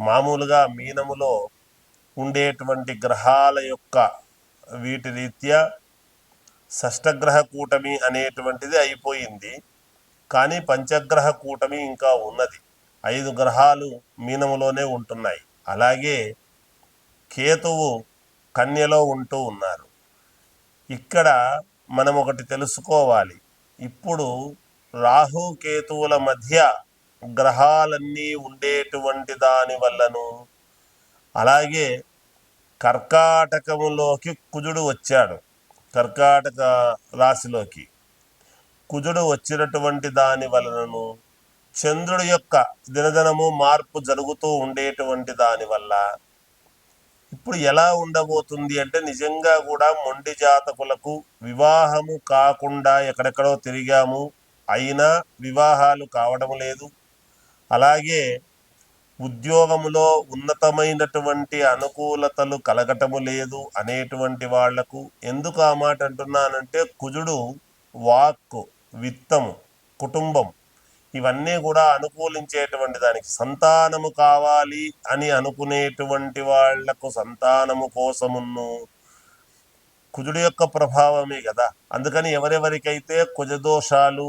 మామూలుగా మీనములో ఉండేటువంటి గ్రహాల యొక్క వీటి రీత్యా షష్టగ్రహ కూటమి అనేటువంటిది అయిపోయింది. కానీ పంచగ్రహ కూటమి ఇంకా ఉన్నది. ఐదు గ్రహాలు మీనములోనే ఉంటున్నాయి. అలాగే కేతువు కన్యలో ఉంటూ ఉన్నారు. ఇక్కడ మనం ఒకటి తెలుసుకోవాలి. ఇప్పుడు రాహు కేతువుల మధ్య గ్రహాలన్నీ ఉండేటువంటి దాని వల్లను అలాగే కర్కాటకములోకి కుజుడు వచ్చాడు కర్కాటక రాశిలోకి. కుజుడు వచ్చినటువంటి దాని వలనను చంద్రుడి యొక్క దినదినము మార్పు జరుగుతూ ఉండేటువంటి దాని వల్ల ఇప్పుడు ఎలా ఉండబోతుంది అంటే నిజంగా కూడా మొండి జాతకులకు వివాహము కాకుండా ఎక్కడెక్కడో తిరిగాము అయినా వివాహాలు కావడం లేదు. అలాగే ఉద్యోగములో ఉన్నతమైనటువంటి అనుకూలతలు కలగటము లేదు అనేటువంటి వాళ్ళకు ఎందుకు ఆ మాట అంటున్నానంటే కుజుడు వాక్కు విత్తము కుటుంబం ఇవన్నీ కూడా అనుకూలించేటువంటి దానికి సంతానము కావాలి అని అనుకునేటువంటి వాళ్ళకు సంతానము కోసమును కుజుడు యొక్క ప్రభావమే కదా. అందుకని ఎవరెవరికైతే కుజదోషాలు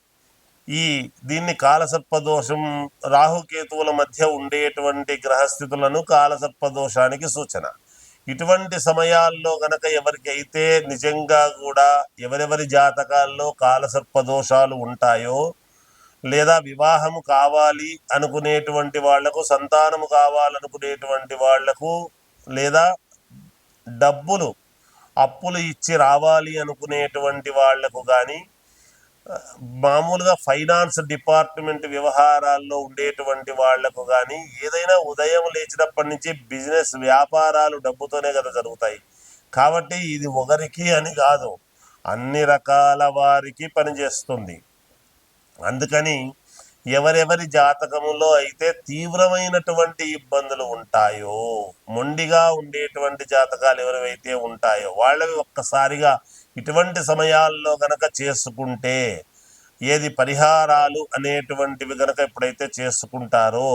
ఈ దీన్ని కాలసర్పదోషం రాహుకేతువుల మధ్య ఉండేటువంటి గ్రహస్థితులను కాలసర్పదోషానికి సూచన. ఇటువంటి సమయాల్లో గనక ఎవరికైతే నిజంగా కూడా ఎవరెవరి జాతకాల్లో కాలసర్ప దోషాలు ఉంటాయో లేదా వివాహము కావాలి అనుకునేటువంటి వాళ్ళకు సంతానము కావాలనుకునేటువంటి వాళ్ళకు లేదా డబ్బులు అప్పులు ఇచ్చి రావాలి అనుకునేటువంటి వాళ్ళకు కానీ మామూలుగా ఫైనాన్స్ డిపార్ట్మెంట్ వ్యవహారాల్లో ఉండేటువంటి వాళ్ళకు కానీ ఏదైనా ఉదయం లేచినప్పటి నుంచి బిజినెస్ వ్యాపారాలు డబ్బుతోనే కదా జరుగుతాయి. కాబట్టి ఇది ఒకరికి అని కాదు అన్ని రకాల వారికి పనిచేస్తుంది అందుకని ఎవరెవరి జాతకములో అయితే తీవ్రమైనటువంటి ఇబ్బందులు ఉంటాయో మొండిగా ఉండేటువంటి జాతకాలు ఎవరివైతే ఉంటాయో వాళ్ళవి ఒక్కసారిగా ఇటువంటి సమయాల్లో గనక చేసుకుంటే ఏది పరిహారాలు అనేటువంటివి గనక ఎప్పుడైతే చేసుకుంటారో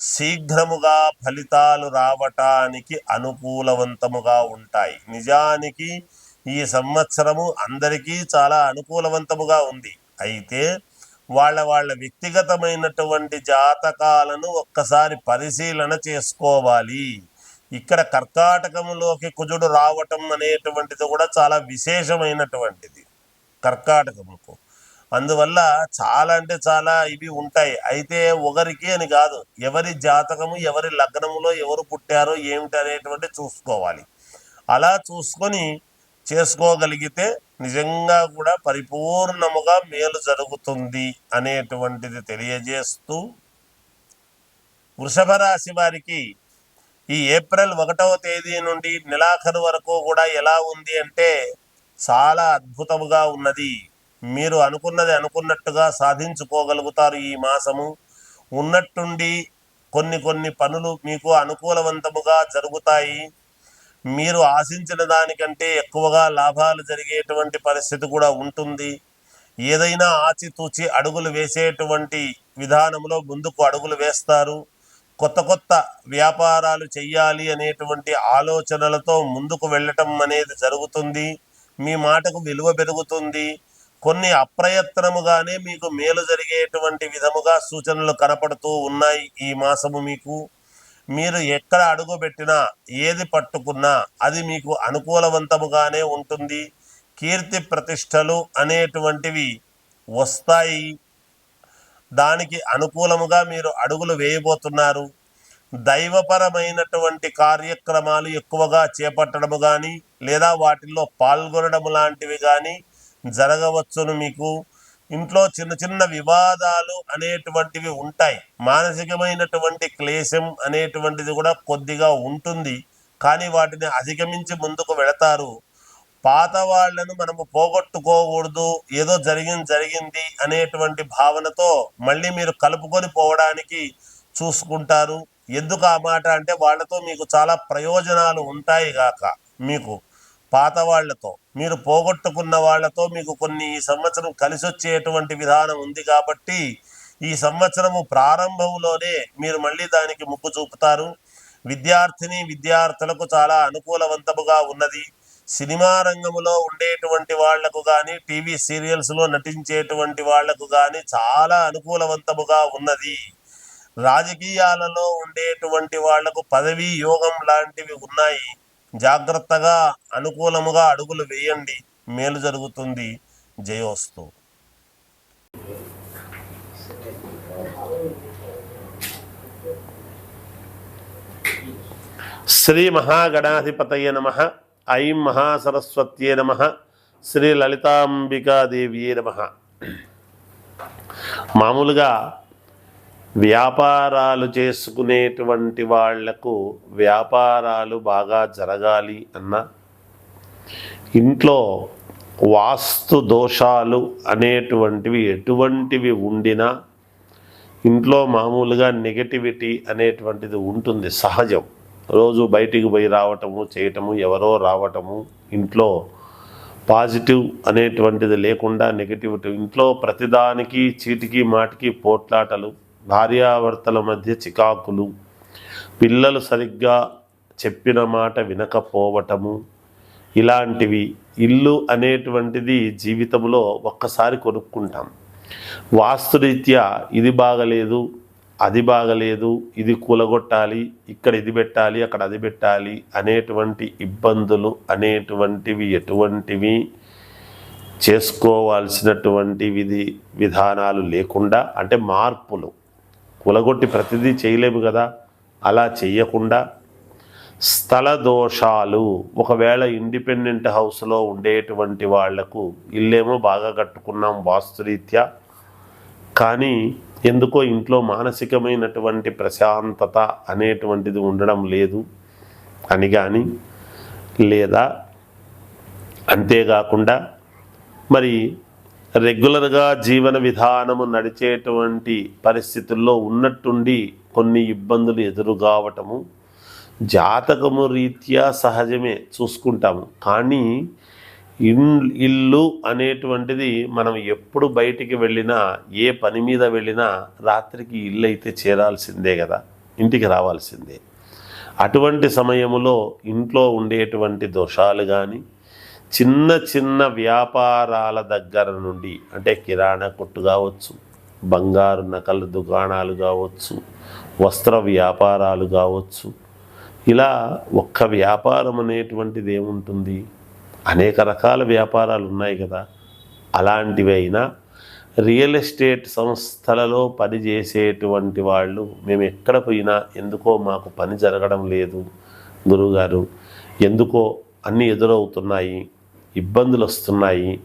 శీఘ్రముగా ఫలితాలు రావటానికి అనుకూలవంతముగా ఉంటాయి. నిజానికి ఈ సంవత్సరము అందరికీ చాలా అనుకూలవంతముగా ఉంది. అయితే వాళ్ళ వాళ్ళ వ్యక్తిగతమైనటువంటి జాతకాలను ఒక్కసారి పరిశీలన చేసుకోవాలి. ఇక్కడ కర్కాటకంలోకి కుజుడు రావటం అనేటువంటిది కూడా చాలా విశేషమైనటువంటిది కర్కాటకముకు. అందువల్ల చాలా అంటే చాలా ఇవి ఉంటాయి. అయితే ఒకరికి అని కాదు ఎవరి జాతకము ఎవరి లగ్నములో ఎవరు పుట్టారో ఏమిటి అనేటువంటి చూసుకోవాలి. అలా చూసుకొని చేసుకోగలిగితే నిజంగా కూడా పరిపూర్ణముగా మేలు జరుగుతుంది అనేటువంటిది తెలియజేస్తూ వృషభ రాశి వారికి ఈ ఏప్రిల్ ఒకటవ తేదీ నుండి నెలాఖరు వరకు కూడా ఎలా ఉంది అంటే చాలా అద్భుతముగా ఉన్నది. మీరు అనుకున్నది అనుకున్నట్టుగా సాధించుకోగలుగుతారు ఈ మాసము. ఉన్నట్టుండి కొన్ని కొన్ని పనులు మీకు అనుకూలవంతముగా జరుగుతాయి. మీరు ఆశించిన దానికంటే ఎక్కువగా లాభాలు జరిగేటువంటి పరిస్థితి కూడా ఉంటుంది. ఏదైనా ఆచితూచి అడుగులు వేసేటువంటి విధానంలో ముందుకు అడుగులు వేస్తారు. కొత్త కొత్త వ్యాపారాలు చెయ్యాలి అనేటువంటి ఆలోచనలతో ముందుకు వెళ్ళటం అనేది జరుగుతుంది. మీ మాటకు విలువ పెరుగుతుంది. కొన్ని అప్రయత్నముగానే మీకు మేలు జరిగేటువంటి విధముగా సూచనలు కనపడుతూ ఉన్నాయి ఈ మాసము మీకు. మీరు ఎక్కడ అడుగు పెట్టినా ఏది పట్టుకున్నా అది మీకు అనుకూలవంతముగానే ఉంటుంది. కీర్తి ప్రతిష్టలు అనేటువంటివి వస్తాయి. దానికి అనుకూలముగా మీరు అడుగులు వేయబోతున్నారు. దైవపరమైనటువంటి కార్యక్రమాలు ఎక్కువగా చేపట్టడము కానీ లేదా వాటిల్లో పాల్గొనడం లాంటివి కానీ జరగవచ్చును మీకు. ఇంట్లో చిన్న చిన్న వివాదాలు అనేటువంటివి ఉంటాయి. మానసికమైనటువంటి క్లేశం అనేటువంటిది కూడా కొద్దిగా ఉంటుంది. కానీ వాటిని అధిగమించి ముందుకు వెళతారు. పాత వాళ్ళను మనము పోగొట్టుకోకూడదు ఏదో జరిగింది జరిగింది అనేటువంటి భావనతో మళ్ళీ మీరు కలుపుకొని పోవడానికి చూసుకుంటారు. ఎందుకు ఆ మాట అంటే వాళ్ళతో మీకు చాలా ప్రయోజనాలు ఉంటాయి గాక మీకు. పాత వాళ్ళతో మీరు పోగొట్టుకున్న వాళ్ళతో మీకు కొన్ని ఈ సంవత్సరం కలిసి వచ్చేటువంటి విధానం ఉంది కాబట్టి ఈ సంవత్సరము ప్రారంభంలోనే మీరు మళ్ళీ దానికి ముక్కు చూపుతారు. విద్యార్థిని విద్యార్థులకు చాలా అనుకూలవంతముగా ఉన్నది. సినిమా రంగములో ఉండేటువంటి వాళ్ళకు కానీ టీవీ సీరియల్స్లో నటించేటువంటి వాళ్ళకు కానీ చాలా అనుకూలవంతముగా ఉన్నది. రాజకీయాలలో ఉండేటువంటి వాళ్ళకు పదవీ యోగం లాంటివి ఉన్నాయి. జాగ్రత్తగా అనుకూలముగా అడుగులు వేయండి. మేలు జరుగుతుంది. జయోస్తు శ్రీ మహాగణాధిపతయ నమ. ఐం మహాసరస్వత్యే నమ. శ్రీ లలితాంబికాదేవియే నమ. మామూలుగా వ్యాపారాలు చేసుకునేటువంటి వాళ్ళకు వ్యాపారాలు బాగా జరగాలి అన్న ఇంట్లో వాస్తు దోషాలు అనేటువంటివి ఎటువంటివి ఉండినా ఇంట్లో మామూలుగా నెగటివిటీ అనేటువంటిది ఉంటుంది సహజం. రోజు బయటికి పోయి రావటము చేయటము ఎవరో రావటము ఇంట్లో పాజిటివ్ అనేటువంటిది లేకుండా నెగటివిటీ ఇంట్లో ప్రతిదానికి చీటికి మాటికి పోట్లాటలు భార్యాభర్తల మధ్య చికాకులు పిల్లలు సరిగ్గా చెప్పిన మాట వినకపోవటము ఇలాంటివి ఇల్లు అనేటువంటిది జీవితంలో ఒక్కసారి కొనుక్కుంటాం. వాస్తురీత్యా ఇది బాగలేదు అది బాగలేదు ఇది కూలగొట్టాలి ఇక్కడ ఇది పెట్టాలి అక్కడ అది పెట్టాలి అనేటువంటి ఇబ్బందులు అనేటువంటివి ఎటువంటివి చేసుకోవాల్సినటువంటి విధి విధానాలు లేకుండా అంటే మార్పులు. కూలగొట్టి ప్రతిదీ చేయలేము కదా అలా చెయ్యకుండా స్థల దోషాలు ఒకవేళ ఇండిపెండెంట్ హౌస్లో ఉండేటువంటి వాళ్ళకు ఇల్లేమో బాగా కట్టుకున్నాం వాస్తురీత్యా కానీ ఎందుకో ఇంట్లో మానసికమైనటువంటి ప్రశాంతత అనేటువంటిది ఉండడం లేదు అని కానీ లేదా అంతేకాకుండా మరి రెగ్యులర్గా జీవన విధానము నడిచేటువంటి పరిస్థితుల్లో ఉన్నట్టుండి కొన్ని ఇబ్బందులు ఎదురుగావటము జాతకము రీత్యా సహజమే చూసుకుంటాము. కానీ ఇల్లు అనేటువంటిది మనం ఎప్పుడు బయటికి వెళ్ళినా ఏ పని మీద వెళ్ళినా రాత్రికి ఇల్లు అయితే చేరాల్సిందే కదా. ఇంటికి రావాల్సిందే. అటువంటి సమయంలో ఇంట్లో ఉండేటువంటి దోషాలు కానీ చిన్న చిన్న వ్యాపారాల దగ్గర నుండి అంటే కిరాణా కొట్టు కావచ్చు బంగారు నకలు దుకాణాలు కావచ్చు వస్త్ర వ్యాపారాలు కావచ్చు ఇలా ఒక్క వ్యాపారం అనేటువంటిది ఏముంటుంది? అనేక రకాల వ్యాపారాలు ఉన్నాయి కదా. అలాంటివైనా రియల్ ఎస్టేట్ సంస్థలలో పనిచేసేటువంటి వాళ్ళు మేము ఎక్కడ పోయినా ఎందుకో మాకు పని జరగడం లేదు గురువుగారు. ఎందుకో అన్నీ ఎదురవుతున్నాయి ఇబ్బందులు వస్తున్నాయి.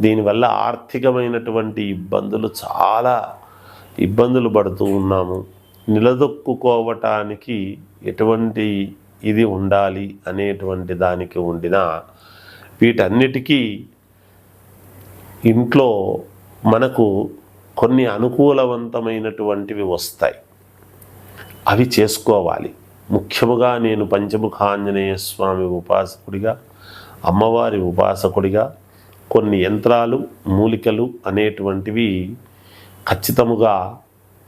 దీనివల్ల ఆర్థికమైనటువంటి ఇబ్బందులు చాలా ఇబ్బందులు పడుతూ ఉన్నాము. నిలదొక్కుకోవటానికి ఎటువంటి ఇది ఉండాలి అనేటువంటి దానికి ఉండిన వీటన్నిటికీ ఇంట్లో మనకు కొన్ని అనుకూలవంతమైనటువంటివి వస్తాయి. అవి చేసుకోవాలి. ముఖ్యముగా నేను పంచముఖాంజనేయ స్వామి ఉపాసకుడిగా అమ్మవారి ఉపాసకుడిగా కొన్ని యంత్రాలు మూలికలు అనేటువంటివి ఖచ్చితముగా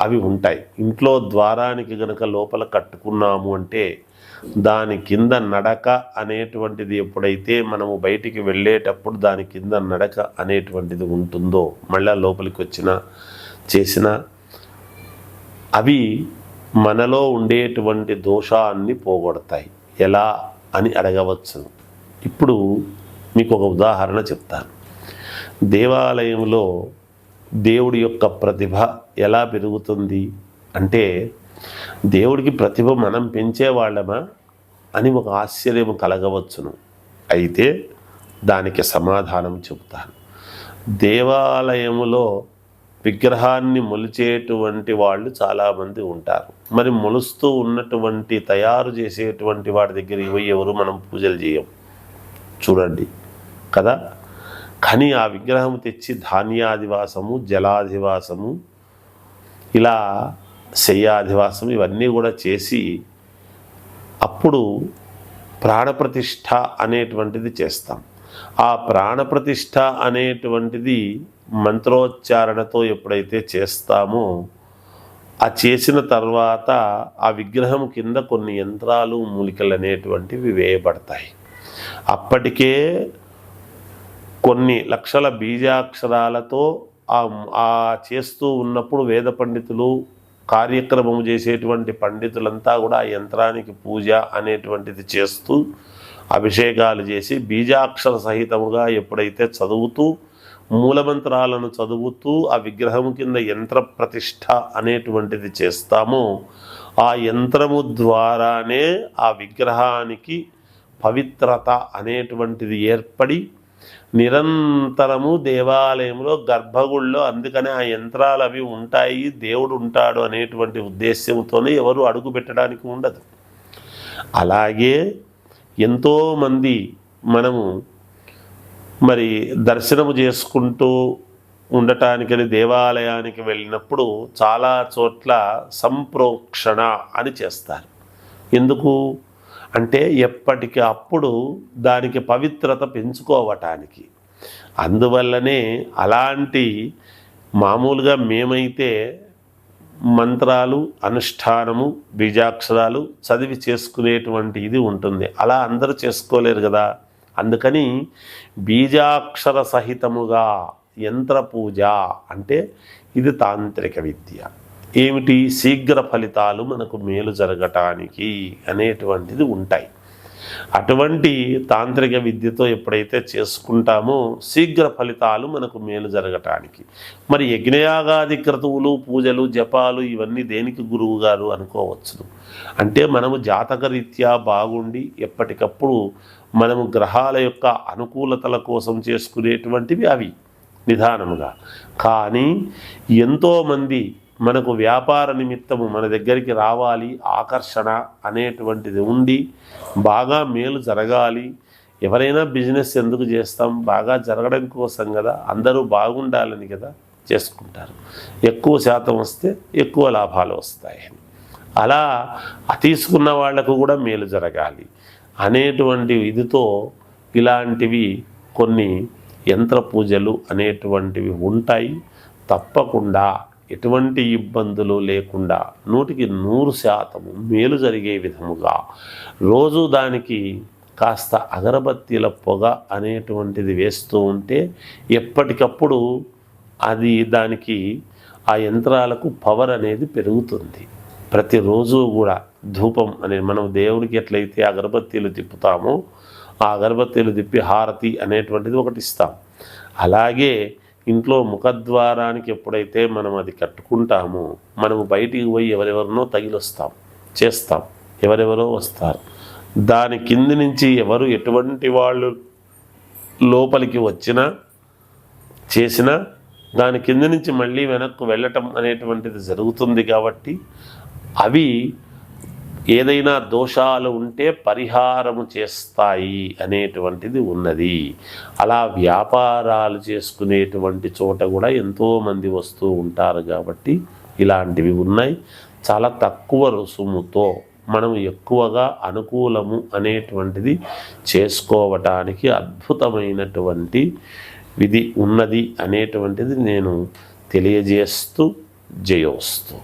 అవి ఉంటాయి. ఇంట్లో ద్వారానికి గనక లోపల కట్టుకున్నాము అంటే దాని కింద నడక అనేటువంటిది ఎప్పుడైతే మనము బయటికి వెళ్ళేటప్పుడు దాని కింద నడక అనేటువంటిది ఉంటుందో మళ్ళా లోపలికి వచ్చిన చేసిన అవి మనలో ఉండేటువంటి దోషాన్ని పోగొడతాయి. ఎలా అని అడగవచ్చు. ఇప్పుడు మీకు ఒక ఉదాహరణ చెప్తాను. దేవాలయంలో దేవుడి యొక్క ప్రతిభ ఎలా పెరుగుతుంది అంటే దేవుడికి ప్రతిభ మనం పెంచేవాళ్ళమా అని ఒక ఆశ్చర్యం కలగవచ్చును. అయితే దానికి సమాధానం చెబుతాను. దేవాలయములో విగ్రహాన్ని మొలిచేటువంటి వాళ్ళు చాలామంది ఉంటారు. మరి మొలుస్తూ ఉన్నటువంటి తయారు చేసేటువంటి వాడి దగ్గరికి పోయి ఎవరు మనం పూజలు చేయం? చూడండి. కదా? కానీ ఆ విగ్రహం తెచ్చి ధాన్యాధివాసము జలాధివాసము ఇలా శయ్యాధివాసం ఇవన్నీ కూడా చేసి అప్పుడు ప్రాణప్రతిష్ఠ అనేటువంటిది చేస్తాం. ఆ ప్రాణప్రతిష్ఠ అనేటువంటిది మంత్రోచ్చారణతో ఎప్పుడైతే చేస్తామో ఆ చేసిన తర్వాత ఆ విగ్రహం కింద కొన్ని యంత్రాలు మూలికలు అనేటువంటివి వేయబడతాయి. అప్పటికే కొన్ని లక్షల బీజాక్షరాలతో ఆ చేస్తూ ఉన్నప్పుడు వేద పండితులు కార్యక్రమం చేసేటువంటి పండితులంతా కూడా ఆ యంత్రానికి పూజ అనేటువంటిది చేస్తూ అభిషేకాలు చేసి బీజాక్షర సహితముగా ఎప్పుడైతే చదువుతూ మూలమంత్రాలను చదువుతూ ఆ విగ్రహం కింద యంత్ర ప్రతిష్ట అనేటువంటిది చేస్తామో ఆ యంత్రము ద్వారానే ఆ విగ్రహానికి పవిత్రత అనేటువంటిది ఏర్పడి నిరంతరము దేవాలయంలో గర్భగుళ్ళో అందుకనే ఆ యంత్రాలు అవి ఉంటాయి దేవుడు ఉంటాడు అనేటువంటి ఉద్దేశ్యంతోనే ఎవరు అడుగు పెట్టడానికి ఉండదు. అలాగే ఎంతోమంది మనము మరి దర్శనము చేసుకుంటూ ఉండటానికని దేవాలయానికి వెళ్ళినప్పుడు చాలా చోట్ల సంప్రోక్షణ అని చేస్తారు. ఎందుకు? అంటే ఎప్పటికి అప్పుడు దానికి పవిత్రత పెంచుకోవటానికి. అందువల్లనే అలాంటి మామూలుగా మేమైతే మంత్రాలు అనుష్ఠానము బీజాక్షరాలు చదివి చేసుకునేటువంటి ఇది ఉంటుంది. అలా అందరూ చేసుకోలేరు కదా. అందుకని బీజాక్షర సహితముగా యంత్ర పూజ అంటే ఇది తాంత్రిక విద్య. ఏమిటి? శీఘ్ర ఫలితాలు మనకు మేలు జరగటానికి అనేటువంటిది ఉంటాయి. అటువంటి తాంత్రిక విద్యతో ఎప్పుడైతే చేసుకుంటామో శీఘ్ర ఫలితాలు మనకు మేలు జరగటానికి. మరి యజ్ఞయాగాది క్రతువులు పూజలు జపాలు ఇవన్నీ దేనికి గురువు గారు అనుకోవచ్చును? అంటే మనము జాతకరీత్యా బాగుండి ఎప్పటికప్పుడు మనము గ్రహాల యొక్క అనుకూలతల కోసం చేసుకునేటువంటివి అవి నిదానముగా కానీ ఎంతోమంది మనకు వ్యాపార నిమిత్తము మన దగ్గరికి రావాలి ఆకర్షణ అనేటువంటిది ఉండి బాగా మేలు జరగాలి. ఎవరైనా బిజినెస్ ఎందుకు చేస్తాం? బాగా జరగడం కోసం కదా అందరూ బాగుండాలని కదా చేసుకుంటారు. ఎక్కువ శాతం వస్తే ఎక్కువ లాభాలు వస్తాయి. అలా తీసుకున్న వాళ్ళకు కూడా మేలు జరగాలి అనేటువంటి ఇదితో ఇలాంటివి కొన్ని యంత్ర పూజలు అనేటువంటివి ఉంటాయి. తప్పకుండా ఎటువంటి ఇబ్బందులు లేకుండా నూటికి నూరు శాతము మేలు జరిగే విధముగా రోజు దానికి కాస్త అగరబత్తీల పొగ అనేటువంటిది వేస్తూ ఉంటే ఎప్పటికప్పుడు అది దానికి ఆ యంత్రాలకు పవర్ అనేది పెరుగుతుంది. ప్రతిరోజు కూడా ధూపం అనే మనం దేవుడికి ఎట్లయితే అగరబత్తీలు తిప్పుతామో ఆ అగరబత్తీలు తిప్పి హారతి అనేటువంటిది ఒకటి ఇస్తాం. అలాగే ఇంట్లో ముఖద్వారానికి ఎప్పుడైతే మనం అది కట్టుకుంటామో మనము బయటికి పోయి ఎవరెవరినో తగిలొస్తాం చేస్తాం ఎవరెవరో వస్తారు. దాని కింది నుంచి ఎవరు ఎటువంటి వాళ్ళు లోపలికి వచ్చినా చేసినా దాని కింద నుంచి మళ్ళీ వెనక్కు వెళ్ళటం అనేటువంటిది జరుగుతుంది కాబట్టి అవి ఏదైనా దోషాలు ఉంటే పరిహారము చేస్తాయి అనేటువంటిది ఉన్నది. అలా వ్యాపారాలు చేసుకునేటువంటి చోట కూడా ఎంతోమంది వస్తూ ఉంటారు కాబట్టి ఇలాంటివి ఉన్నాయి. చాలా తక్కువ రుసుముతో మనం ఎక్కువగా అనుకూలము అనేటువంటిది చేసుకోవటానికి అద్భుతమైనటువంటి విధి ఉన్నది అనేటువంటిది నేను తెలియజేస్తూ జయోస్తూ.